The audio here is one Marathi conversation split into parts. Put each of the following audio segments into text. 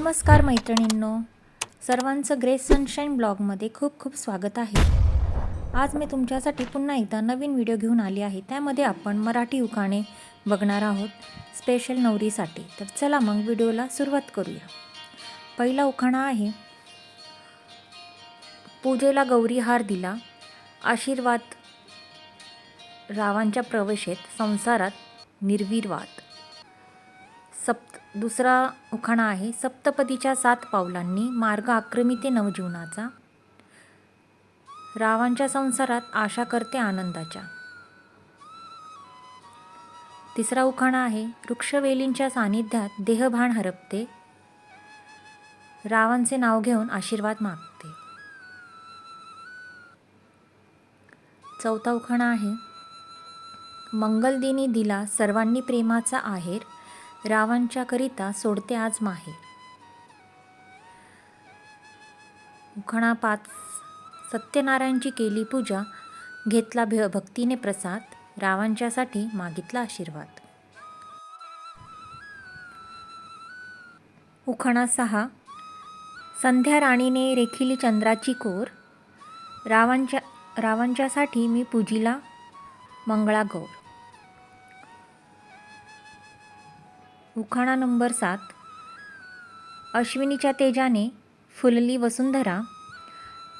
नमस्कार मैत्रिणींनो. सर्वांचं ग्रेस सनशाईन ब्लॉगमध्ये खूप खूप स्वागत आहे. आज मी तुमच्यासाठी पुन्हा एकदा नवीन व्हिडिओ घेऊन आली आहे. त्यामध्ये आपण मराठी उखाणे बघणार आहोत. स्पेशल नवरीसाठी. तर चला मग व्हिडिओला सुरुवात करूया. पहिला उखाणा आहे. पूजेला गौरी हार दिला. आशीर्वाद रावांच्या प्रवेशेत संसारात निर्विर्वाद दुसरा उखाणा आहे सप्तपदीच्या सात पावलांनी मार्ग आक्रमिते नवजीवनाचा. रावांच्या संसारात आशा करते आनंदाच्या. तिसरा उखाणा आहे वृक्षवेलींच्या सानिध्यात देहभान हरपते. रावांचे नाव घेऊन आशीर्वाद मागते. चौथा उखाणा आहे मंगलदिनी दिला सर्वांनी प्रेमाचा आहेर. रावांच्याकरिता सोडते आज माहे. उखणा पाच सत्यनारायणची केली पूजा घेतला भ भक्तीने प्रसाद रावांच्यासाठी मागितला आशीर्वाद. उखाणा सहा संध्या राणीने रेखिली चंद्राची कोर रावांच्या रावांच्यासाठी मी पूजिला मंगळागौर. उखाणा नंबर सात. अश्विनीच्या तेजाने फुलली वसुंधरा.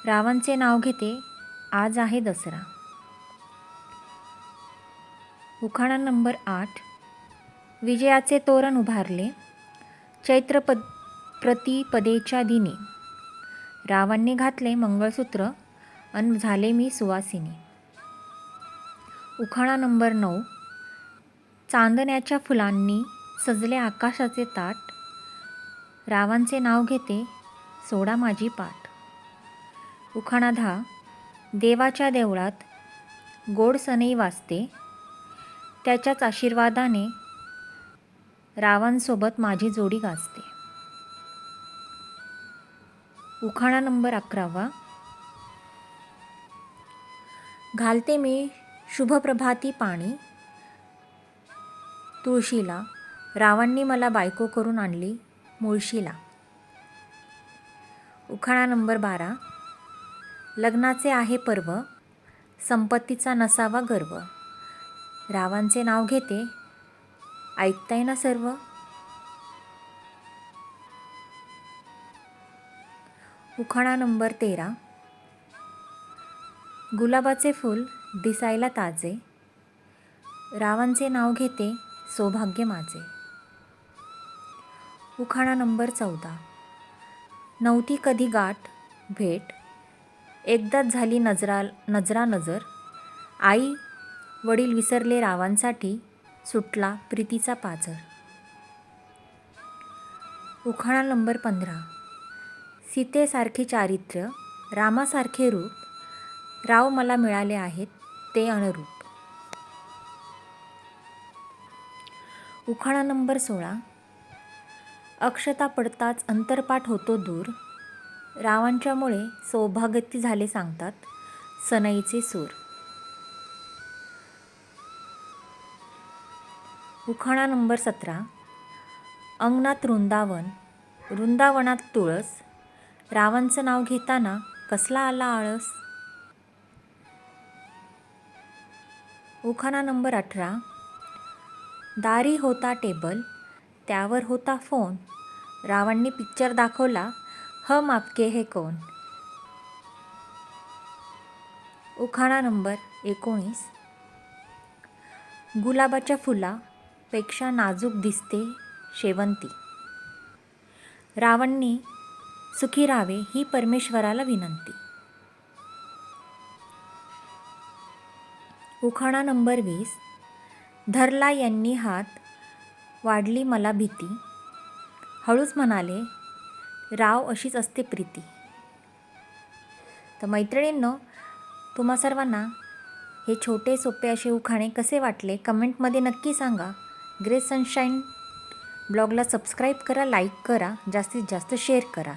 रावांचे नाव घेते आज आहे दसरा. उखाणा नंबर आठ. विजयाचे तोरण उभारले. चैत्रपद प्रतिपदेच्या दिनी. रावांनी घातले मंगळसूत्र अन झाले मी सुवासिनी. उखाणा नंबर नऊ. चांदण्याच्या फुलांनी सजले आकाशाचे ताट. रावांचे नाव घेते सोडा माझी पाठ. उखाणाधा देवाच्या देवळात गोड सनई वाजते. त्याच्याच आशीर्वादाने रावांसोबत माझी जोडी गाजते. उखाणा नंबर अकरावा. घालते मी शुभप्रभाती पाणी. तुळशीला रावांनी मला बायको करून आणली मुळशीला. उखाणा नंबर बारा. लग्नाचे आहे पर्व संपत्तीचा नसावा गर्व. रावांचे नाव घेते ऐकताय ना सर्व? उखाणा नंबर तेरा. गुलाबाचे फूल दिसायला ताजे. रावांचे नाव घेते सौभाग्य माझे. उखाणा नंबर चौदा. नव्हती कधी गाठ भेट. एकदाच झाली नजरा नजरा नजर आई वडील विसरले रावांसाठी सुटला प्रीतीचा पाझर उखाणा नंबर पंधरा. सीतेसारखे चारित्र्य रामासारखे रूप. राव मला मिळाले आहेत ते अनुरूप उखाणा नंबर सोळा. अक्षता पडताच अंतरपाठ होतो दूर. रावांच्यामुळे सौभाग्यती झाले सांगतात सनईचे सूर. उखाणा नंबर सतरा. अंगणात वृंदावन वृंदावनात तुळस. रावांचं नाव घेताना कसला आला आळस? उखाणा नंबर अठरा. दारी होता टेबल त्यावर होता फोन. रावांनी पिक्चर दाखवला हम आपके हे कोण? उखाणा नंबर एकोणीस. गुलाबाच्या फुलापेक्षा नाजूक दिसते शेवंती. रावणने सुखी राहावे ही परमेश्वराला विनंती. उखाणा नंबर वीस. धरला यांनी हात वाढली मला भीती. हळूच म्हणाले राव अशीच असते प्रीती. तर मैत्रिणींनो तुम्हा सर्वांना हे छोटे सोपे असे उखाणे कसे वाटले कमेंटमध्ये नक्की सांगा. ग्रेस सनशाईन ब्लॉगला सबस्क्राईब करा लाईक करा जास्तीत जास्त शेअर करा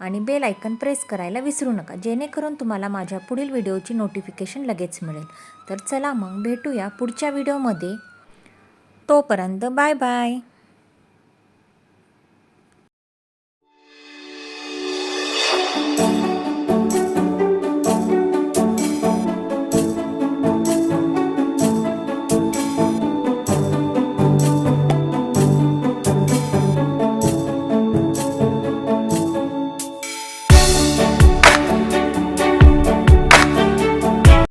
आणि बेल आयकन प्रेस करायला विसरू नका. जेणेकरून तुम्हाला माझ्या पुढील व्हिडिओची नोटिफिकेशन लगेच मिळेल. तर चला मग भेटूया पुढच्या व्हिडिओमध्ये. तोपर्यंत बाय बाय.